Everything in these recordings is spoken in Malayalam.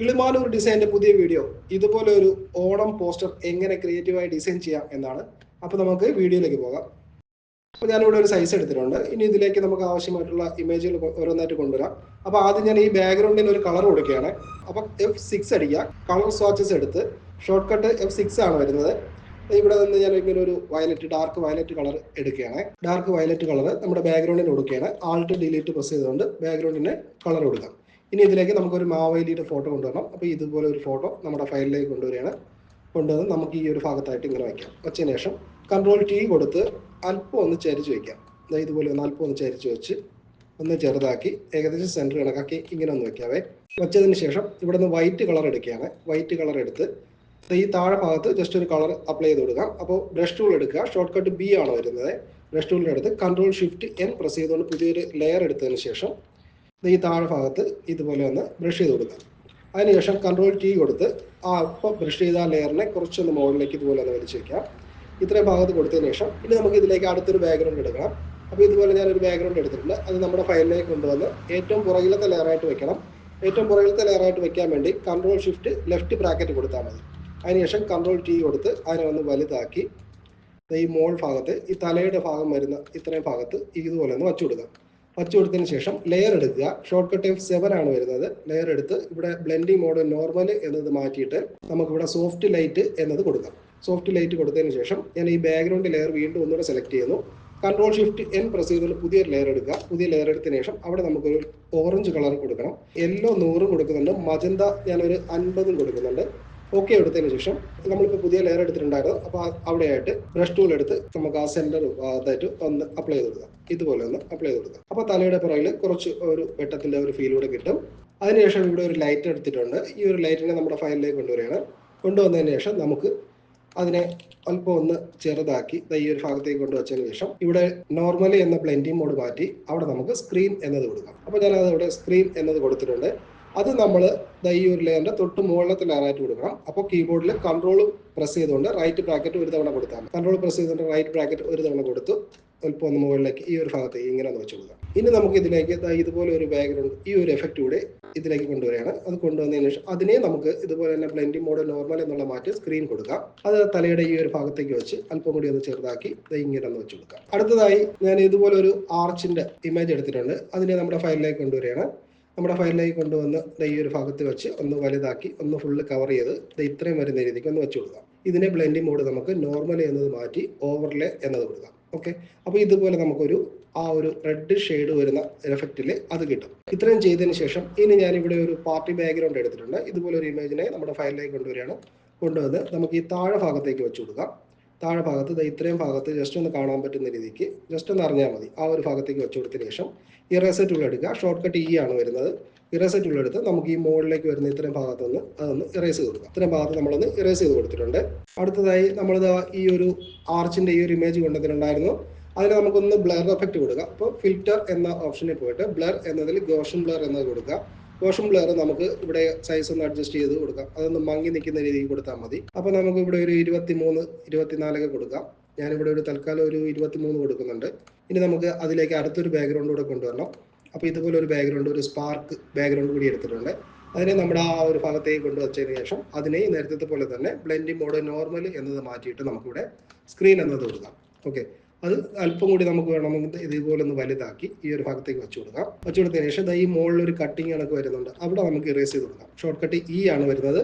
കിളിമാനൂർ ഡിസൈന്റെ പുതിയ വീഡിയോ. ഇതുപോലെ ഒരു ഓണം പോസ്റ്റർ എങ്ങനെ ക്രിയേറ്റീവായി ഡിസൈൻ ചെയ്യാം എന്നാണ്. അപ്പോൾ നമുക്ക് വീഡിയോയിലേക്ക് പോകാം. അപ്പോൾ ഞാനിവിടെ ഒരു സൈസ് എടുത്തിട്ടുണ്ട്. ഇനി ഇതിലേക്ക് നമുക്ക് ആവശ്യമായിട്ടുള്ള ഇമേജുകൾ ഓരോന്നായിട്ട് കൊണ്ടുവരാം. അപ്പോൾ ആദ്യം ഞാൻ ഈ ബാക്ക്ഗ്രൗണ്ടിന് ഒരു കളർ കൊടുക്കുകയാണ്. അപ്പോൾ എഫ് സിക്സ് അടിക്കുക. കളർ സ്വാച്ചസ് എടുത്ത് ഷോർട്ട് കട്ട് എഫ് സിക്സ് ആണ് വരുന്നത്. ഇവിടെ നിന്ന് ഞാൻ ഇങ്ങനെ ഒരു വയലറ്റ് ഡാർക്ക് വയലറ്റ് കളർ എടുക്കുകയാണ്. ഡാർക്ക് വയലറ്റ് കളർ നമ്മുടെ ബാക്ക്ഗ്രൗണ്ടിന് കൊടുക്കുകയാണ്. ആൾട്ട് ഡിലീറ്റ് പ്രസ് ചെയ്തുകൊണ്ട് ബാക്ക്ഗ്രൗണ്ടിന് കളർ കൊടുക്കാം. ഇനി ഇതിലേക്ക് നമുക്കൊരു മാവേലിയുടെ ഫോട്ടോ കൊണ്ടുവരണം. അപ്പോൾ ഇതുപോലെ ഒരു ഫോട്ടോ നമ്മുടെ ഫയലിലേക്ക് കൊണ്ടുവരികയാണ്. കൊണ്ടുവന്ന് നമുക്ക് ഈ ഒരു ഭാഗത്തായിട്ട് ഇങ്ങനെ വയ്ക്കാം. വെച്ചതിന് ശേഷം കൺട്രോൾ ടി കൊടുത്ത് അല്പം ഒന്ന് ചരിച്ച് വയ്ക്കാം. അതായത് ഇതുപോലെ ഒന്ന് അല്പം ഒന്ന് ചരിച്ച് വെച്ച് ഒന്ന് ചെറുതാക്കി ഏകദേശം സെന്റർ കണക്കാക്കി ഇങ്ങനെ ഒന്ന് വെക്കാവേ വെച്ചതിന് ശേഷം ഇവിടെ നിന്ന് വൈറ്റ് കളർ എടുക്കുകയാണ്. വൈറ്റ് കളർ എടുത്ത് ഈ താഴെ ഭാഗത്ത് ജസ്റ്റ് ഒരു കളർ അപ്ലൈ ചെയ്ത് കൊടുക്കാം. അപ്പോൾ ബ്രഷ് ടൂൾ എടുക്കുക. ഷോർട്ട് കട്ട് ബി ആണ് വരുന്നത്. ബ്രഷ് ടൂളിനെടുത്ത് കൺട്രോൾ ഷിഫ്റ്റ് എൻ പ്രസ് ചെയ്തുകൊണ്ട് പുതിയൊരു ലെയർ എടുത്തതിന് ശേഷം ഈ താഴെ ഭാഗത്ത് ഇതുപോലെ ഒന്ന് ബ്രഷ് ചെയ്ത് കൊടുക്കുക. അതിനുശേഷം കൺട്രോൾ ടി കൊടുത്ത് ആ അപ്പം ബ്രഷ് ചെയ്ത ലെയറിനെ കുറച്ചൊന്ന് മുകളിലേക്ക് ഇതുപോലെ ഒന്ന് വലിച്ചു വയ്ക്കാം ഇത്രയും ഭാഗത്ത് കൊടുത്തതിന് ശേഷം ഇനി നമുക്ക് ഇതിലേക്ക് അടുത്തൊരു ബാക്ക്ഗ്രൗണ്ട് എടുക്കണം. അപ്പോൾ ഇതുപോലെ ഞാൻ ഒരു ബാക്ക്ഗ്രൗണ്ട് എടുത്തിട്ടുണ്ട്. അത് നമ്മുടെ ഫയലിലേക്ക് കൊണ്ടുവന്ന് ഏറ്റവും പുറകിലത്തെ ലെയറായിട്ട് വെക്കണം. ഏറ്റവും പുറകിലത്തെ ലെയറായിട്ട് വെക്കാൻ വേണ്ടി കൺട്രോൾ ഷിഫ്റ്റ് ലെഫ്റ്റ് ബ്രാക്കറ്റ് കൊടുത്താൽ മതി. അതിനുശേഷം കൺട്രോൾ ടി കൊടുത്ത് അതിനെ ഒന്ന് വലുതാക്കി. ഈ മോൾ ഭാഗത്ത് ഈ തലയുടെ ഭാഗം വരുന്ന ഇത്രയും ഭാഗത്ത് ഇതുപോലെ ഒന്ന് വച്ചു കൊടുക്കാം. വച്ചു കൊടുത്തതിന് ശേഷം ലെയർ എടുക്കുക. ഷോർട്ട് കട്ട് എഫ് സെവൻ ആണ് വരുന്നത്. ലെയർ എടുത്ത് ഇവിടെ ബ്ലെൻഡിങ് മോഡ് നോർമൽ എന്നത് മാറ്റിയിട്ട് നമുക്കിവിടെ സോഫ്റ്റ് ലൈറ്റ് എന്നത് കൊടുക്കാം. സോഫ്റ്റ് ലൈറ്റ് കൊടുത്തതിന് ശേഷം ഞാൻ ഈ ബാക്ക്ഗ്രൗണ്ട് ലെയർ വീണ്ടും ഒന്നുകൂടെ സെലക്ട് ചെയ്യുന്നു. കൺട്രോൾ ഷിഫ്റ്റ് എൻ പ്രസ് ചെയ്തുകൊണ്ട് പുതിയൊരു ലെയർ എടുക്കുക. പുതിയ ലെയർ എടുത്തതിന് ശേഷം അവിടെ നമുക്കൊരു ഓറഞ്ച് കളർ കൊടുക്കണം. യെല്ലോ നൂറും കൊടുക്കുന്നുണ്ട്. മജന്ത ഞാനൊരു അൻപതും കൊടുക്കുന്നുണ്ട്. ഓക്കെ എടുത്തതിന് ശേഷം നമ്മളിപ്പോൾ പുതിയ ലെയർ എടുത്തിട്ടുണ്ടായിരുന്നു. അപ്പോൾ അവിടെയായിട്ട് ബ്രഷ് ടൂൾ എടുത്ത് നമുക്ക് ആ സെന്റർ ഭാഗത്തായിട്ട് ഒന്ന് അപ്ലൈ ചെയ്ത് കൊടുക്കാം. ഇതുപോലെ ഒന്ന് അപ്ലൈ ചെയ്ത് കൊടുക്കാം. അപ്പോൾ തലയുടെ പുറകിൽ കുറച്ച് ഒരു വെട്ടത്തിന്റെ ഒരു ഫീൽ കൂടെ കിട്ടും. അതിനുശേഷം ഇവിടെ ഒരു ലൈറ്റ് എടുത്തിട്ടുണ്ട്. ഈ ഒരു ലൈറ്റിനെ നമ്മുടെ ഫയലിലേക്ക് കൊണ്ടുവരികയാണ്. കൊണ്ടുവന്നതിന് ശേഷം നമുക്ക് അതിനെ അല്പം ഒന്ന് ചെറുതാക്കി ഈ ഒരു ഭാഗത്തേക്ക് കൊണ്ടുവച്ചതിന് ശേഷം ഇവിടെ നോർമലി എന്ന ബ്ലെൻഡിങ് മോഡ് മാറ്റി അവിടെ നമുക്ക് സ്ക്രീൻ എന്നത് കൊടുക്കാം. അപ്പോൾ ഞാൻ അവിടെ സ്ക്രീൻ എന്നത് കൊടുത്തിട്ടുണ്ട്. അത് നമ്മൾ ഈ ഒരു ലെയറിന്റെ തൊട്ട് മുകളിലത്തെ ലെയറായിട്ട് കൊടുക്കണം. അപ്പോൾ കീബോർഡിൽ കൺട്രോൾ പ്രസ് ചെയ്തുകൊണ്ട് റൈറ്റ് ബ്രാക്കറ്റ് ഒരു തവണ കൊടുത്താൽ കൺട്രോൾ പ്രസ് ചെയ്തുകൊണ്ട് റൈറ്റ് ബ്രാക്കറ്റ് ഒരു തവണ കൊടുത്തു അല്പം ഒന്ന് മുകളിലേക്ക് ഈ ഒരു ഭാഗത്തേക്ക് ഇങ്ങനെ ഒന്ന് വെച്ച് കൊടുക്കാം. ഇനി നമുക്ക് ഇതിലേക്ക് ഇതുപോലെ ഒരു ബാക്ക്ഗ്രൗണ്ട് ഈ ഒരു എഫക്റ്റ് കൂടെ ഇതിലേക്ക് കൊണ്ടുവരികയാണ്. അത് കൊണ്ടുവന്നതിന് ശേഷം അതിനെ നമുക്ക് ഇതുപോലെ തന്നെ ബ്ലെൻഡിംഗ് മോഡ് നോർമൽ എന്നുള്ള മാറ്റി സ്ക്രീൻ കൊടുക്കാം. അത് തലയുടെ ഈ ഒരു ഭാഗത്തേക്ക് വെച്ച് അല്പം കൂടി ഒന്ന് ചെറുതാക്കി ഇങ്ങനെ ഒന്ന് വെച്ച് കൊടുക്കാം. അടുത്തതായി ഞാൻ ഇതുപോലെ ഒരു ആർച്ചിന്റെ ഇമേജ് എടുത്തിട്ടുണ്ട്. അതിനെ നമ്മുടെ ഫയലിലേക്ക് കൊണ്ടുവരികയാണ്. നമ്മുടെ ഫയലിലേക്ക് കൊണ്ടുവന്ന് ഈ ഒരു ഭാഗത്ത് വെച്ച് ഒന്ന് വലുതാക്കി ഒന്ന് ഫുള്ള് കവർ ചെയ്ത് ഇത്രയും വരുന്ന രീതിക്ക് ഒന്ന് വെച്ച് കൊടുക്കാം. ഇതിനെ ബ്ലെൻഡിംഗ് മോഡ് നമുക്ക് നോർമൽ എന്നത് മാറ്റി ഓവർലേ എന്നത് കൊടുക്കാം. ഓക്കെ അപ്പോൾ ഇതുപോലെ നമുക്കൊരു ആ ഒരു റെഡ് ഷെയ്ഡ് വരുന്ന എഫക്റ്റിൽ അത് കിട്ടും. ഇത്രയും ചെയ്തതിന് ശേഷം ഇനി ഞാൻ ഇവിടെ ഒരു പാർട്ടി ബാക്ക്ഗ്രൗണ്ട് എടുത്തിട്ടുണ്ട്. ഇതുപോലെ ഒരു ഇമേജിനെ നമ്മുടെ ഫയലിലേക്ക് കൊണ്ടുവരികയാണ്. കൊണ്ടുവന്ന് നമുക്ക് ഈ താഴെ ഭാഗത്തേക്ക് വെച്ച് കൊടുക്കാം. താഴെ ഭാഗത്ത് ഇത്രയും ഭാഗത്ത് ജസ്റ്റ് ഒന്ന് കാണാൻ പറ്റുന്ന രീതിക്ക് ജസ്റ്റ് ഒന്ന് അറിഞ്ഞാൽ മതി. ആ ഒരു ഭാഗത്തേക്ക് വെച്ച് കൊടുത്ത ശേഷം ഇറേസർ ടൂൾ എടുക്കുക. ഷോർട്ട് കട്ട് ഇ ആണ് വരുന്നത്. ഇറേസർ ടൂൾ എടുത്ത് നമുക്ക് ഈ മുകളിലേക്ക് വരുന്ന ഇത്രയും ഭാഗത്തൊന്ന് അതൊന്ന് ഇറേസ് ചെയ്ത് കൊടുക്കുക ഇത്രയും ഭാഗത്ത് നമ്മളൊന്ന് ഇറേസ് ചെയ്ത് കൊടുത്തിട്ടുണ്ട്. അടുത്തതായി നമ്മളിത് ഈ ഒരു ആർച്ചിന്റെ ഈ ഒരു ഇമേജ് കൊണ്ടുവന്നിട്ടുണ്ടായിരുന്നു. അതിന് നമുക്കൊന്ന് ബ്ലർ എഫക്റ്റ് കൊടുക്കുക അപ്പോൾ ഫിൽറ്റർ എന്ന ഓപ്ഷനിൽ പോയിട്ട് ബ്ലർ എന്നതിൽ ഗോഷൻ ബ്ലർ എന്നത് കൊടുക്കുക. ബ്ലർ നമുക്ക് ഇവിടെ സൈസ് ഒന്ന് അഡ്ജസ്റ്റ് ചെയ്ത് കൊടുക്കാം. അതൊന്ന് മങ്ങി നിൽക്കുന്ന രീതിയിൽ കൊടുത്താൽ മതി. അപ്പോൾ നമുക്ക് ഇവിടെ ഒരു ഇരുപത്തി മൂന്ന് ഇരുപത്തിനാലൊക്കെ കൊടുക്കാം. ഞാനിവിടെ ഒരു തൽക്കാലം ഒരു ഇരുപത്തി മൂന്ന് കൊടുക്കുന്നുണ്ട്. ഇനി നമുക്ക് അതിലേക്ക് അടുത്തൊരു ബാക്ക്ഗ്രൗണ്ട് കൂടെ കൊണ്ടുവരണം. അപ്പോൾ ഇതുപോലെ ഒരു ബാക്ക്ഗ്രൗണ്ട് ഒരു സ്പാർക്ക് ബാക്ക്ഗ്രൗണ്ട് കൂടി എടുത്തിട്ടുണ്ട്. അതിനെ നമ്മുടെ ആ ഒരു ഭാഗത്തേക്ക് കൊണ്ടുവച്ചതിന് ശേഷം അതിനെ നേരത്തെ പോലെ തന്നെ ബ്ലെൻഡിംഗ് മോഡ് നോർമൽ എന്നത് മാറ്റിയിട്ട് നമുക്കിവിടെ സ്ക്രീൻ എന്നത് കൊടുക്കാം. ഓക്കെ അത് അല്പം കൂടി നമുക്ക് വേണമെങ്കിൽ ഇതുപോലെ ഒന്ന് വലുതാക്കി ഈ ഒരു ഭാഗത്തേക്ക് വെച്ചു കൊടുക്കാം. വെച്ചു കൊടുത്തതിന് ശേഷം ഈ മുകളിൽ ഒരു കട്ടിങ് കണക്ക് വരുന്നുണ്ട്. അവിടെ നമുക്ക് ഇറേസ് ചെയ്ത് കൊടുക്കാം. ഷോർട്ട് കട്ട് ഇ ആണ് വരുന്നത്.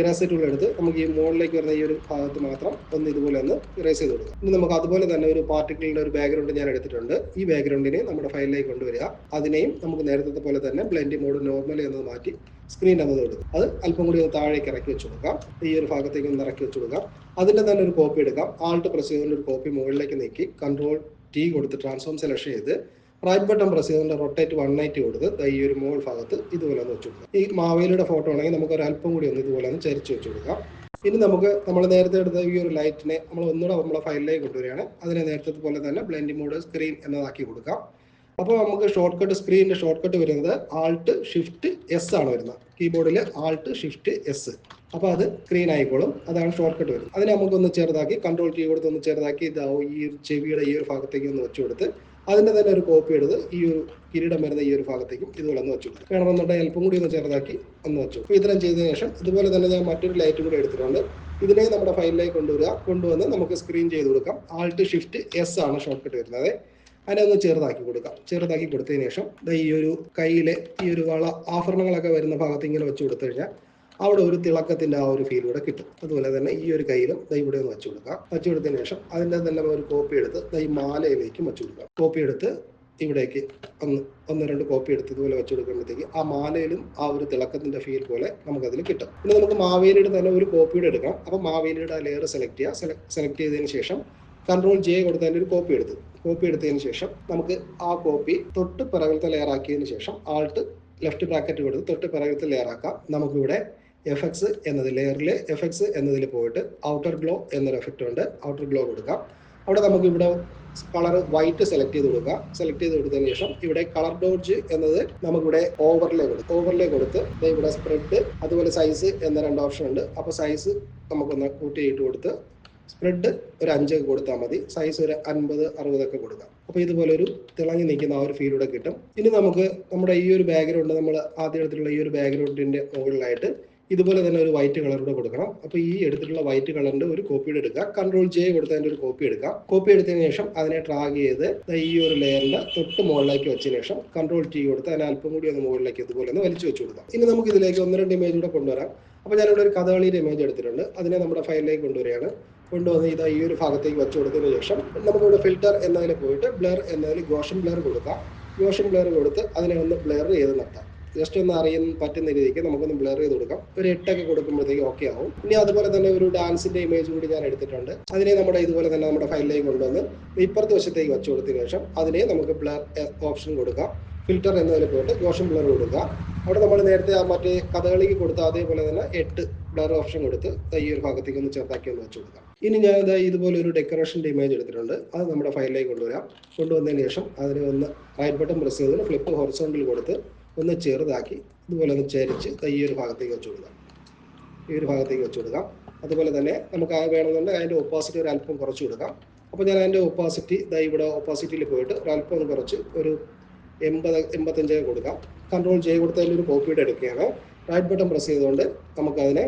ഇറേസ് ടൂൾ എടുത്ത് നമുക്ക് ഈ മുകളിലേക്ക് വരുന്ന ഈ ഒരു ഭാഗത്ത് മാത്രം ഒന്ന് ഇതുപോലെ ഒന്ന് ഇറേസ് ചെയ്ത് കൊടുക്കാം. ഇനി നമുക്ക് അതുപോലെ തന്നെ ഒരു പാർട്ടിക്കിളിന്റെ ഒരു ബാക്ക്ഗ്രൗണ്ട് ഞാൻ എടുത്തിട്ടുണ്ട്. ഈ ബാക്ക്ഗ്രൗണ്ടിനെ നമ്മുടെ ഫയലിലേക്ക് കൊണ്ടുവരിക. അതിനെയും നമുക്ക് നേരത്തെ പോലെ തന്നെ ബ്ലെൻഡ് മോഡ് നോർമൽ എന്നത് മാറ്റി സ്ക്രീൻ എന്നത് കൊടുക്കും അത് അല്പം കൂടി ഒന്ന് താഴേക്ക് ഇറക്കി വെച്ച് കൊടുക്കാം. ഈ ഒരു ഭാഗത്തേക്ക് ഒന്ന് ഇറക്കി വെച്ച് കൊടുക്കാം. അതിന്റെ തന്നെ ഒരു കോപ്പി എടുക്കാം. ആൾട്ട് പ്രസ് ചെയ്തുകൊണ്ട് ഒരു കോപ്പി മുകളിലേക്ക് നീക്കി കൺട്രോൾ ടി കൊടുത്ത് ട്രാൻസ്ഫോം സെലക്ട് ചെയ്ത് റൈറ്റ് ബട്ടൺ പ്രസ് ചെയ്തുകൊണ്ട് റൊട്ടേറ്റ് വൺ നയന്റി കൊടുത്ത് ഈ ഒരു മുകൾ ഭാഗത്ത് ഇതുപോലെ ഒന്ന് വെച്ചു കൊടുക്കാം. ഈ മാവേലിയുടെ ഫോട്ടോ ആണെങ്കിൽ നമുക്ക് ഒരു അല്പം കൂടി ഒന്ന് ഇതുപോലെ ഒന്ന് ചരിച്ച് വെച്ചു കൊടുക്കാം. ഇനി നമുക്ക് നമ്മൾ നേരത്തെ എടുത്ത ഈ ഒരു ലൈറ്റിനെ നമ്മൾ ഒന്നുകൂടെ നമ്മുടെ ഫയലിലേക്ക് കൊണ്ടുവരികയാണ്. അതിനെ നേരത്തെ പോലെ തന്നെ ബ്ലെൻഡിംഗ് മോഡ് സ്ക്രീൻ എന്നതാക്കി കൊടുക്കാം. അപ്പോൾ നമുക്ക് ഷോർട്ട് കട്ട് സ്ക്രീനിന്റെ ഷോർട്ട് കട്ട് വരുന്നത് ആൾട്ട് ഷിഫ്റ്റ് എസ് ആണ് വരുന്നത്. കീബോർഡിൽ ആൾട്ട് ഷിഫ്റ്റ് എസ് അപ്പോൾ അത് സ്ക്രീൻ ആയിക്കോളും. അതാണ് ഷോർട്ട് കട്ട് വരുന്നത്. അതിനെ നമുക്കൊന്ന് ചെറുതാക്കി കൺട്രോൾ ടി കൊടുത്ത് ഒന്ന് ചെറുതാക്കി ഇതാവും ഈ ഒരു ചെവിയുടെ ഈ ഒരു ഭാഗത്തേക്ക് ഒന്ന് വെച്ചു കൊടുത്ത് അതിന്റെ തന്നെ ഒരു കോപ്പി എടുത്ത് ഈ ഒരു കിരീടം വരുന്ന ഈ ഒരു ഭാഗത്തേക്കും ഇതുപോലെ ഒന്ന് വെച്ചു വേണമെന്നുണ്ടെങ്കിൽ അല്പം കൂടി ഒന്ന് ചെറുതാക്കി ഒന്ന് വെച്ചു. അപ്പോൾ ഇത്രയും ചെയ്തതിനു ശേഷം ഇതുപോലെ തന്നെ ഞാൻ മറ്റൊരു ലൈറ്റ് കൂടി എടുത്തിട്ടുണ്ട്. ഇതിനെ നമ്മുടെ ഫയലിലേക്ക് കൊണ്ടുവരിക. കൊണ്ടുവന്ന് നമുക്ക് സ്ക്രീൻ ചെയ്ത് കൊടുക്കാം. ആൾട്ട് ഷിഫ്റ്റ് എസ് ആണ് ഷോർട്ട് കട്ട് വരുന്നത്. അതിനെ ഒന്ന് ചെറുതാക്കി കൊടുക്കാം. ചെറുതാക്കി കൊടുത്തതിന് ശേഷം ഈ ഒരു കയ്യിലെ ഈ ഒരു വള ആഭരണങ്ങളൊക്കെ വരുന്ന ഭാഗത്ത് ഇങ്ങനെ വെച്ച് കൊടുത്തു കഴിഞ്ഞാൽ അവിടെ ഒരു തിളക്കത്തിന്റെ ആ ഒരു ഫീൽ കൂടെ കിട്ടും. അതുപോലെ തന്നെ ഈ ഒരു കയ്യിലും ദൈ ഇവിടെ ഒന്ന് വെച്ചു കൊടുക്കാം. വെച്ചു കൊടുത്തതിന് ശേഷം അതിന്റെ തന്നെ ഒരു കോപ്പി എടുത്ത് ദൈ മാലയിലേക്ക് വെച്ചു കൊടുക്കാം. കോപ്പി എടുത്ത് ഇവിടേക്ക് ഒന്ന് ഒന്ന് രണ്ട് കോപ്പി എടുത്ത് ഇതുപോലെ വെച്ച് കൊടുക്കുമ്പോഴത്തേക്ക് ആ മാലയിലും ആ ഒരു തിളക്കത്തിന്റെ ഫീൽ പോലെ നമുക്കതിൽ കിട്ടും. പിന്നെ നമുക്ക് മാവേലിയുടെ തന്നെ ഒരു കോപ്പിയുടെ എടുക്കാം. അപ്പോൾ മാവേലിയുടെ ആ ലെയർ സെലക്ട് ചെയ്യുക. സെലക്ട് ചെയ്തതിന് ശേഷം കൺട്രോൾ ജെ കൊടുത്തതിന്റെ ഒരു കോപ്പി എടുത്ത്. കോപ്പി എടുത്തതിന് ശേഷം നമുക്ക് ആ കോപ്പി തൊട്ട് പിറകിലത്തെ ലെയർ ആക്കിയതിന് ശേഷം ആൾട്ട് ലെഫ്റ്റ് ബ്രാക്കറ്റ് കൊടുത്ത് തൊട്ട് പിറകിലത്തെ ലെയർ ആക്കാം. നമുക്കിവിടെ എഫ് എക്സ് എന്നത് ലെയറിൽ എഫ് എക്സ് എന്നതിൽ പോയിട്ട് ഔട്ടർ ഗ്ലോ എന്നൊരു എഫക്റ്റ് ഉണ്ട്. ഔട്ടർ ഗ്ലോ കൊടുക്കാം. അവിടെ നമുക്ക് ഇവിടെ കളർ വൈറ്റ് സെലക്ട് ചെയ്ത് കൊടുക്കുക സെലക്ട് ചെയ്ത് കൊടുത്തതിന് ശേഷം ഇവിടെ കളർ ഡോഡ്ജ് എന്നത് നമുക്കിവിടെ ഓവർലേ കൊടുക്കും ഓവർലേ കൊടുത്ത് ഇവിടെ സ്പ്രെഡ് അതുപോലെ സൈസ് എന്ന രണ്ട് ഓപ്ഷൻ ഉണ്ട്. അപ്പോൾ സൈസ് നമുക്കൊന്ന് കൂട്ടിയിട്ട് കൊടുത്ത് സ്പ്രെഡ് ഒരു അഞ്ച് കൊടുത്താൽ മതി. സൈസ് ഒരു അൻപത് അറുപതൊക്കെ കൊടുക്കാം. അപ്പോൾ ഇതുപോലെ ഒരു തിളങ്ങി നിൽക്കുന്ന ആ ഒരു ഫീലൂടെ കിട്ടും. ഇനി നമുക്ക് നമ്മുടെ ഈ ഒരു ബാക്ക്ഗ്രൗണ്ട് നമ്മൾ ആദ്യം ഈ ഒരു ബാക്ക്ഗ്രൗണ്ടിന്റെ മുകളിലായിട്ട് ഇതുപോലെ തന്നെ ഒരു വൈറ്റ് കളറൂടെ കൊടുക്കണം. അപ്പോൾ ഈ എടുത്തിട്ടുള്ള വൈറ്റ് കളറിന്റെ ഒരു കോപ്പി എടുക്കുക. കൺട്രോൾ ജെ കൊടുത്തതിന്റെ ഒരു കോപ്പി എടുക്കുക. കോപ്പി എടുത്തതിന് ശേഷം അതിനെ ട്രാഗ് ചെയ്ത് ഈ ഒരു ലെയറിന്റെ തൊട്ട് മുകളിലേക്ക് വെച്ചതിന് ശേഷം കൺട്രോൾ ടി കൊടുത്ത് അതിനെ അല്പം കൂടി ഒന്ന് മുകളിലേക്ക് ഇതുപോലെ ഒന്ന് വലിച്ചു വെച്ച് കൊടുക്കാം ഇനി നമുക്ക് ഇതിലേക്ക് ഒന്ന് രണ്ട് ഇമേജ് കൂടെ കൊണ്ടുവരാം. അപ്പോൾ ഞാനിവിടെ ഒരു കഥകളിയുടെ ഇമേജ് എടുത്തിട്ടുണ്ട്. അതിനെ നമ്മുടെ ഫയലിലേക്ക് കൊണ്ടുവരികയാണ്. കൊണ്ടുവന്ന് ഇതാ ഈ ഒരു ഭാഗത്തേക്ക് വെച്ചു കൊടുത്തതിന് ശേഷം നമുക്കിവിടെ ഫിൽറ്റർ എന്നതിൽ പോയിട്ട് ബ്ലർ എന്നതിൽ ഗോഷൻ ബ്ലർ കൊടുക്കാം. ഗോഷൻ ബ്ലർ കൊടുത്ത് അതിനെ ഒന്ന് ബ്ലർ ചെയ്ത് നിർത്താം. ജസ്റ്റ് ഒന്ന് അറിയാൻ പറ്റുന്ന രീതിക്ക് നമുക്കൊന്ന് ബ്ലർ ചെയ്ത് കൊടുക്കാം. ഒരു എട്ടൊക്കെ കൊടുക്കുമ്പോഴത്തേക്ക് ഓക്കെ ആവും. ഇനി അതുപോലെ തന്നെ ഒരു ഡാൻസിന്റെ ഇമേജ് കൂടി ഞാൻ എടുത്തിട്ടുണ്ട്. അതിനെ നമ്മുടെ ഇതുപോലെ തന്നെ നമ്മുടെ ഫയലിലേക്ക് കൊണ്ടുവന്ന് ഇപ്പുറത്തെ വശത്തേക്ക് വെച്ച് കൊടുത്തതിന് ശേഷം അതിനെ നമുക്ക് ബ്ലർ ഓപ്ഷൻ കൊടുക്കാം. ഫിൽറ്റർ എന്നതിൽ പോയിട്ട് ഗോഷൻ ബ്ലർ കൊടുക്കുക. അവിടെ നമ്മൾ നേരത്തെ ആ മറ്റേ കഥകളിക്ക് കൊടുത്ത അതേപോലെ തന്നെ എട്ട് ബ്ലർ ഓപ്ഷൻ കൊടുത്ത് ഈ ഒരു ഭാഗത്തേക്ക് ഒന്ന് ചെറുതാക്കി ഒന്ന് വെച്ച് കൊടുക്കാം. ഇനി ഞാൻ ദാ ഇതുപോലെ ഒരു ഡെക്കറേഷന്റെ ഇമേജ് എടുത്തിട്ടുണ്ട്. അത് നമ്മുടെ ഫയലിലേക്ക് കൊണ്ടുവരാം. കൊണ്ടുവന്നതിന് ശേഷം അതിനെ ഒന്ന് റൈറ്റ് ബട്ടൺ പ്രസ് ചെയ്തതിന് ഫ്ലിപ്പ് ഹൊറിസോണ്ടിൽ കൊടുത്ത് ഒന്ന് ചെറുതാക്കി ഇതുപോലെ ഒന്ന് ചരിച്ച് കൈ ഒരു ഭാഗത്തേക്ക് വെച്ച് കൊടുക്കാം. ഈ ഒരു ഭാഗത്തേക്ക് വെച്ച് കൊടുക്കാം. അതുപോലെ തന്നെ നമുക്ക് ആ വേണമെന്നുണ്ടെങ്കിൽ അതിന്റെ ഒപ്പാസിറ്റി ഒരു അല്പം കുറച്ച് കൊടുക്കാം. അപ്പോൾ ഞാൻ അതിന്റെ ഒപ്പാസിറ്റി ഇതാ ഇവിടെ ഒപ്പാസിറ്റിയിൽ പോയിട്ട് ഒരു അല്പം ഒന്ന് കുറച്ച് ഒരു എൺപത് എൺപത്തഞ്ച് കൊടുക്കാം. കൺട്രോൾ ചെയ്ത് കൊടുത്തതിൽ ഒരു കോപ്പിയുടെ എടുക്കുകയാണ്. റൈറ്റ് ബട്ടൺ പ്രസ് ചെയ്തുകൊണ്ട് നമുക്കതിനെ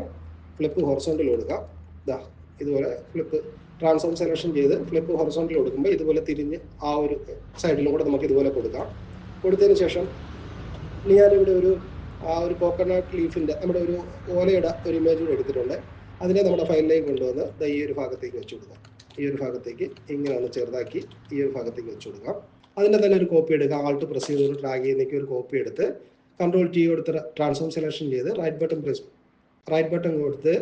ഫ്ലിപ്പ് ഹൊറസോണ്ടിൽ കൊടുക്കാം. ഇതാ ഇതുപോലെ ഫ്ലിപ്പ് ട്രാൻസ്ഫോം സെലക്ഷൻ ചെയ്ത് ഫ്ലിപ്പ് ഹൊറസോണ്ടിൽ കൊടുക്കുമ്പോൾ ഇതുപോലെ തിരിഞ്ഞ് ആ ഒരു സൈഡിലും കൂടെ നമുക്ക് ഇതുപോലെ കൊടുക്കാം. കൊടുത്തതിന് ശേഷം ഇനി ഞാനിവിടെ ഒരു ആ ഒരു കോക്കനട്ട് ലീഫിന്റെ നമ്മുടെ ഒരു ഓലയുടെ ഒരു ഇമേജ് കൂടെ എടുത്തിട്ടുണ്ട്. അതിനെ നമ്മുടെ ഫയലിലേക്ക് കൊണ്ടുവന്ന് ദാ ഈ ഒരു ഭാഗത്തേക്ക് വെച്ച് കൊടുക്കാം. ഈ ഒരു ഭാഗത്തേക്ക് ഇങ്ങനെ ഒന്ന് ചെറുതാക്കി ഈ ഒരു ഭാഗത്തേക്ക് വെച്ച് കൊടുക്കാം. അതിന്റെ തന്നെ ഒരു കോപ്പി എടുക്കുക. ആൾട്ട് പ്രസ് ചെയ്ത് ട്രാക്ക് ചെയ്യുന്നേക്ക് ഒരു കോപ്പി എടുത്ത് കൺട്രോൾ ടി കൊടുത്ത് ട്രാൻസ്ഫോം സെലക്ഷൻ ചെയ്ത് right button press right button കൊടുത്ത്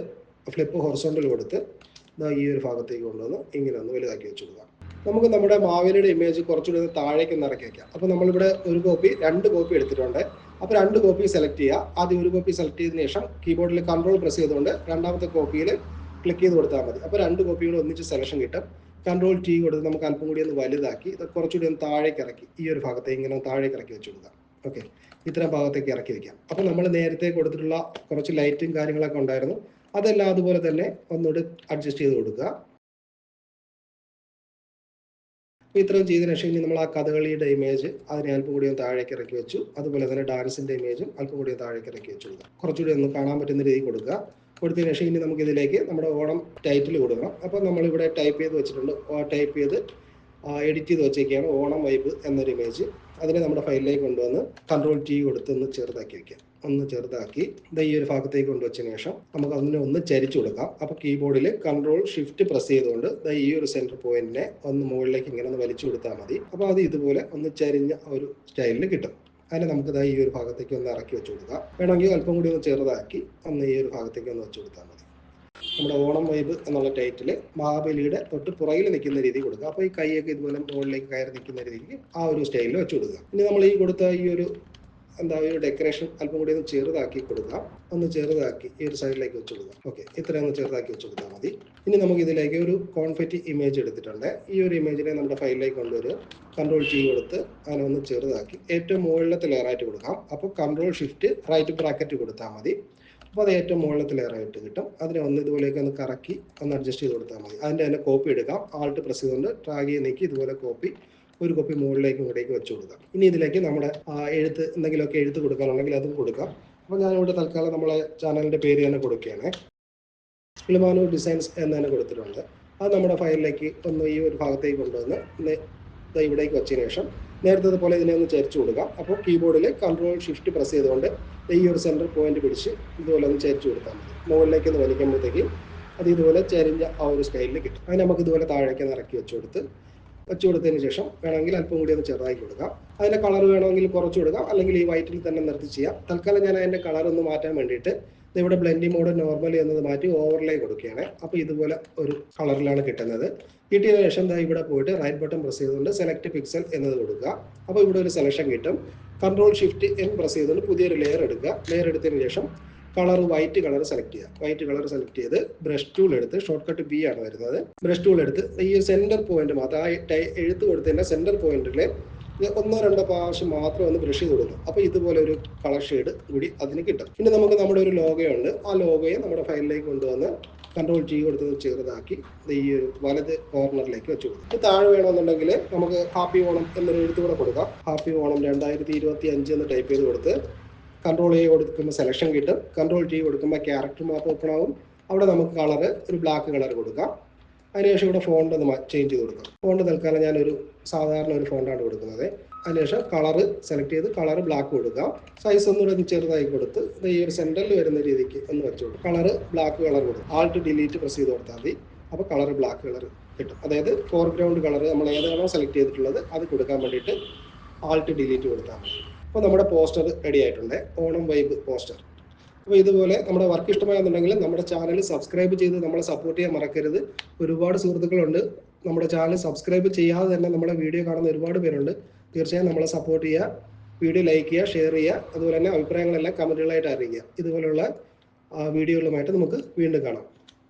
ഫ്ലിപ്പ് ഹൊറസോണ്ടൽ കൊടുത്ത് ദാ ഈ ഒരു ഭാഗത്തേക്ക് കൊണ്ടുവന്ന് ഇങ്ങനെ ഒന്ന് വലുതാക്കി വെച്ച് കൊടുക്കാം. നമുക്ക് നമ്മുടെ മാവേലിയുടെ ഇമേജ് കുറച്ചുകൂടി താഴേക്ക് ഇറക്കി വയ്ക്കാം അപ്പോൾ നമ്മളിവിടെ ഒരു കോപ്പി രണ്ട് കോപ്പി എടുത്തിട്ടുണ്ട്. അപ്പോൾ രണ്ട് കോപ്പി സെലക്ട് ചെയ്യുക. ആദ്യം ഒരു കോപ്പി സെലക്ട് ചെയ്തതിന് ശേഷം കീബോർഡിൽ കൺട്രോൾ പ്രസ് ചെയ്തുകൊണ്ട് രണ്ടാമത്തെ കോപ്പിയിൽ ക്ലിക്ക് ചെയ്ത് കൊടുത്താൽ മതി. അപ്പോൾ രണ്ട് കോപ്പികൾ ഒന്നിച്ച് സെലക്ഷൻ കിട്ടും. കൺട്രോൾ ടി കൊടുത്ത് നമുക്ക് അല്പം കൂടി ഒന്ന് വലുതാക്കി ഇത് കുറച്ചുകൂടി ഒന്ന് താഴേക്ക് ഇറക്കി ഈ ഒരു ഭാഗത്തെ ഇങ്ങനെ താഴേക്ക് ഇറക്കി വെച്ച് കൊടുക്കാം ഓക്കെ ഇത്തരം ഭാഗത്തേക്ക് ഇറക്കി വെക്കാം. അപ്പോൾ നമ്മൾ നേരത്തെ കൊടുത്തിട്ടുള്ള കുറച്ച് ലൈറ്റും കാര്യങ്ങളൊക്കെ ഉണ്ടായിരുന്നു. അതെല്ലാം അതുപോലെ തന്നെ ഒന്നുകൂടി അഡ്ജസ്റ്റ് ചെയ്ത് കൊടുക്കുക. അപ്പോൾ ഇത്രയും ചെയ്തതിനു ശേഷം ഇനി നമ്മൾ ആ കഥകളിയുടെ ഇമേജ് അതിനെ അല്പം കൂടി ഒന്ന് താഴേക്ക് ഇറക്കി വെച്ചു. അതുപോലെ തന്നെ ഡാൻസിന്റെ ഇമേജും അല്പം കൂടി താഴേക്ക് ഇറക്കി വെച്ചു. കൊടുക്കുക കുറച്ചുകൂടി ഒന്ന് കാണാൻ പറ്റുന്ന രീതി കൊടുക്കുക. കൊടുത്തതിന് ശേഷം ഇനി നമുക്ക് ഇതിലേക്ക് നമ്മുടെ ഓണം ടൈറ്റിൽ കൊടുക്കണം. അപ്പോൾ നമ്മളിവിടെ ടൈപ്പ് ചെയ്ത് വെച്ചിട്ടുണ്ട്. ടൈപ്പ് ചെയ്ത് എഡിറ്റ് ചെയ്ത് വെച്ചേക്കാണ് ഓണം വൈബ് എന്നൊരു ഇമേജ് അതിനെ നമ്മുടെ ഫയലിലേക്ക് കൊണ്ടുവന്ന് കൺട്രോൾ ടി കൊടുത്ത് ഒന്ന് ചെറുതാക്കി വെക്കാം ഒന്ന് ചെറുതാക്കി. ഈ ഒരു ഭാഗത്തേക്ക് കൊണ്ടുവച്ചതിന് ശേഷം നമുക്ക് അതിനെ ഒന്ന് ചരിച്ചു കൊടുക്കാം. അപ്പോൾ കീബോർഡിൽ കൺട്രോൾ ഷിഫ്റ്റ് പ്രസ് ചെയ്തുകൊണ്ട് ഈ ഒരു സെന്റർ പോയിന്റിനെ ഒന്ന് മുകളിലേക്ക് ഇങ്ങനെ ഒന്ന് വലിച്ചു കൊടുത്താൽ മതി. അപ്പോൾ അത് ഇതുപോലെ ഒന്ന് ചരിഞ്ഞ ഒരു സ്റ്റൈലിൽ കിട്ടും. അതിനെ നമുക്ക് ദാ ഈ ഒരു ഭാഗത്തേക്ക് ഒന്ന് ഇറക്കി വെച്ച് കൊടുക്കാം. വേണമെങ്കിൽ അല്പം കൂടി ഒന്ന് ചെറുതാക്കി ഒന്ന് ഈ ഒരു ഭാഗത്തേക്ക് ഒന്ന് വെച്ച് കൊടുത്താൽ മതി. നമ്മുടെ ഓണം വൈബ് എന്നുള്ള ടൈറ്റിൽ മഹാബലിയുടെ തൊട്ട് പുറകിൽ നിൽക്കുന്ന രീതി കൊടുക്കുക അപ്പോൾ ഈ കൈയൊക്കെ ഇതുപോലെ മുകളിലേക്ക് കയറി നിൽക്കുന്ന രീതിയിൽ ആ ഒരു സ്റ്റൈലിൽ വെച്ച് കൊടുക്കുക ഇനി നമ്മൾ ഈ കൊടുത്ത ഈ ഒരു എന്താ ഈ ഡെക്കറേഷൻ അല്പം കൂടി ഒന്ന് ചെറുതാക്കി കൊടുക്കാം. ഒന്ന് ചെറുതാക്കി ഈ ഒരു സൈഡിലേക്ക് വെച്ച് കൊടുക്കാം. ഓക്കെ ഇത്രയും ഒന്ന് ചെറുതാക്കി വെച്ച് കൊടുത്താൽ മതി. ഇനി നമുക്ക് ഇതിലേക്ക് ഒരു കോൺഫെറ്റി ഇമേജ് എടുത്തിട്ടുണ്ട്. ഈ ഒരു ഇമേജിനെ നമ്മുടെ ഫയലിലേക്ക് കൊണ്ടുവരിക കൺട്രോൾ ജി കൊടുത്ത് അതിനെ ഒന്ന് ചെറുതാക്കി ഏറ്റവും മുകളിലത്തെ ലെയറായിട്ട് കൊടുക്കാം. അപ്പോൾ കൺട്രോൾ ഷിഫ്റ്റ് റൈറ്റ് ബ്രാക്കറ്റ് കൊടുത്താൽ മതി. അപ്പോൾ അത് ഏറ്റവും മുകളിലത്തെ ലെയറായിട്ട് കിട്ടും. അതിനെ ഒന്ന് ഇതുപോലെയൊക്കെ ഒന്ന് കറക്കി ഒന്ന് അഡ്ജസ്റ്റ് ചെയ്ത് കൊടുത്താൽ മതി. അതിന്റെ തന്നെ കോപ്പി എടുക്കാം. ആൾട്ട് പ്രസ് ചെയ്തുകൊണ്ട് ട്രാഗ് ചെയ്ത് നീക്കി ഇതുപോലെ കോപ്പി ഒരു കോപ്പി മുകളിലേക്ക് ഇവിടേക്ക് വെച്ച് കൊടുക്കാം. ഇനി ഇതിലേക്ക് നമ്മുടെ എഴുത്ത് എന്തെങ്കിലുമൊക്കെ എഴുത്ത് കൊടുക്കാനുണ്ടെങ്കിൽ അതും കൊടുക്കാം. അപ്പോൾ ഞാനിവിടെ തൽക്കാലം നമ്മളെ ചാനലിന്റെ പേര് തന്നെ കൊടുക്കുകയാണ്. ഇളിമാനൂർ ഡിസൈൻസ് എന്ന് തന്നെ കൊടുത്തിട്ടുണ്ട്. അത് നമ്മുടെ ഫയലിലേക്ക് ഒന്ന് ഈ ഒരു ഭാഗത്തേക്ക് കൊണ്ടുവന്ന് ഇവിടേക്ക് വെച്ചതിന് ശേഷം നേരത്തെ പോലെ ഇതിനെ ഒന്ന് ചരിച്ചു കൊടുക്കാം. അപ്പോൾ കീബോർഡിൽ കൺട്രോൾ ഷിഫ്റ്റ് പ്രസ് ചെയ്തുകൊണ്ട് ഈ ഒരു സെന്റർ പോയിന്റ് പിടിച്ച് ഇതുപോലെ ഒന്ന് ചരിച്ചു കൊടുത്താൽ മതി. മുകളിലേക്ക് ഒന്ന് വലിക്കുമ്പോഴത്തേക്ക് അത് ഇതുപോലെ ചരിഞ്ഞ ആ ഒരു സ്റ്റൈലിൽ കിട്ടും. അതിന് നമുക്ക് ഇതുപോലെ താഴേക്ക് ഇറക്കി വെച്ച് കൊടുത്ത് വെച്ച് കൊടുത്തതിന് ശേഷം വേണമെങ്കിൽ അല്പം കൂടി ഒന്ന് ചെറുതാക്കി കൊടുക്കാം. അതിന്റെ കളർ വേണമെങ്കിൽ കുറച്ച് കൊടുക്കാം. അല്ലെങ്കിൽ ഈ വൈറ്റിൽ തന്നെ നിർത്തി ചെയ്യാം. തൽക്കാലം ഞാൻ അതിന്റെ കളർ ഒന്ന് മാറ്റാൻ വേണ്ടിയിട്ട് ഇവിടെ ബ്ലെൻഡിംഗ് മോഡ് നോർമലി എന്നത് മാറ്റി ഓവർലേ കൊടുക്കുകയാണ്. അപ്പോൾ ഇതുപോലെ ഒരു കളറിലാണ് കിട്ടുന്നത്. കിട്ടിയതിന് ശേഷം ഇവിടെ പോയിട്ട് റൈറ്റ് ബട്ടൺ പ്രസ് ചെയ്തുകൊണ്ട് സെലക്ട് പിക്സൽ എന്നത് കൊടുക്കുക. അപ്പോൾ ഇവിടെ ഒരു സെലക്ഷൻ കിട്ടും. കൺട്രോൾ ഷിഫ്റ്റ് എൻ പ്രസ് ചെയ്തുകൊണ്ട് പുതിയൊരു ലെയർ എടുക്കുക. ലെയർ എടുത്തതിന് ശേഷം കളർ വൈറ്റ് കളർ സെലക്ട് ചെയ്യുക. വൈറ്റ് കളർ സെലക്ട് ചെയ്ത് ബ്രഷ് ടൂൾ എടുത്ത് ഷോർട്ട് കട്ട് ബി ആണ് വരുന്നത്. ബ്രഷ് ടൂൾ എടുത്ത് ഈ സെന്റർ പോയിന്റ് മാത്രം ആ എഴുത്ത് കൊടുത്തതിന്റെ സെന്റർ പോയിന്റിൽ ഒന്നോ രണ്ടോ പ്രാവശ്യം മാത്രം ഒന്ന് ബ്രഷ് ചെയ്ത് കൊടുക്കും അപ്പോൾ ഇതുപോലെ ഒരു കളർ ഷെയ്ഡ് കൂടി അതിന് കിട്ടും. പിന്നെ നമുക്ക് നമ്മുടെ ഒരു ലോഗയുണ്ട് ആ ലോഗോയെ നമ്മുടെ ഫയലിലേക്ക് കൊണ്ടുവന്ന് കൺട്രോൾ ജി കൊടുത്ത് ചെറുതാക്കി ഈ ഒരു വലത് കോർണറിലേക്ക് വെച്ച് കൊടുക്കും. താഴെ വേണമെന്നുണ്ടെങ്കിൽ നമുക്ക് ഹാപ്പി ഓണം എന്നൊരു എഴുത്ത് കൂടെ കൊടുക്കാം. ഹാപ്പി ഓണം രണ്ടായിരത്തി ഇരുപത്തി അഞ്ച് എന്ന് ടൈപ്പ് ചെയ്ത് കൊടുത്ത് കൺട്രോൾ ചെയ്ത് കൊടുക്കുമ്പോൾ സെലക്ഷൻ കിട്ടും. കൺട്രോൾ ചെയ്ത് കൊടുക്കുമ്പോൾ ക്യാരക്ടർ മാപ്പ് ഓപ്പൺ ആവും. അവിടെ നമുക്ക് കളർ ഒരു ബ്ലാക്ക് കളർ കൊടുക്കാം. അതിനുശേഷം ഇവിടെ ഫോണ്ട് ഒന്ന് ചേഞ്ച് ചെയ്ത് കൊടുക്കാം. ഫോണ്ട് തൽക്കാലം ഞാനൊരു സാധാരണ ഒരു ഫോണ്ടാണ് കൊടുക്കുന്നത്. അതിനുശേഷം കളർ സെലക്ട് ചെയ്ത് കളർ ബ്ലാക്ക് കൊടുക്കാം. സൈസ് ഒന്നുകൂടെ ഒന്ന് ചെറുതായി കൊടുത്ത് ഈ ഒരു സെന്ററിൽ വരുന്ന രീതിക്ക് ഒന്ന് വെച്ച് കൊടുക്കും. കളർ ബ്ലാക്ക് കളർ കൊടുക്കും. ആൾട്ട് ഡിലീറ്റ് പ്രസ് ചെയ്ത് കൊടുത്താൽ മതി. അപ്പോൾ കളർ ബ്ലാക്ക് കളർ കിട്ടും. അതായത് ഫോർഗ്രൗണ്ട് കളർ നമ്മൾ ഏതാണോ സെലക്ട് ചെയ്തിട്ടുള്ളത് അത് കൊടുക്കാൻ വേണ്ടിയിട്ട് ആൾട്ട് ഡിലീറ്റ് കൊടുത്താൽ മതി. അപ്പോൾ നമ്മുടെ പോസ്റ്റർ റെഡി ആയിട്ടുണ്ട്. ഓണം വൈബ് പോസ്റ്റർ അപ്പോൾ ഇതുപോലെ നമ്മുടെ വർക്ക് ഇഷ്ടമായെന്നുണ്ടെങ്കിൽ നമ്മുടെ ചാനൽ സബ്സ്ക്രൈബ് ചെയ്ത് നമ്മളെ സപ്പോർട്ട് ചെയ്യാൻ മറക്കരുത്. ഒരുപാട് സുഹൃത്തുക്കളുണ്ട്. നമ്മുടെ ചാനൽ സബ്സ്ക്രൈബ് ചെയ്യാതെ തന്നെ നമ്മുടെ വീഡിയോ കാണുന്ന ഒരുപാട് പേരുണ്ട്. തീർച്ചയായും നമ്മളെ സപ്പോർട്ട് ചെയ്യുക. വീഡിയോ ലൈക്ക് ചെയ്യുക ഷെയർ ചെയ്യുക. അതുപോലെ തന്നെ അഭിപ്രായങ്ങളെല്ലാം കമന്റുകളായിട്ട് അറിയിക്കുക. ഇതുപോലുള്ള വീഡിയോകളുമായിട്ട് നമുക്ക് വീണ്ടും കാണാം.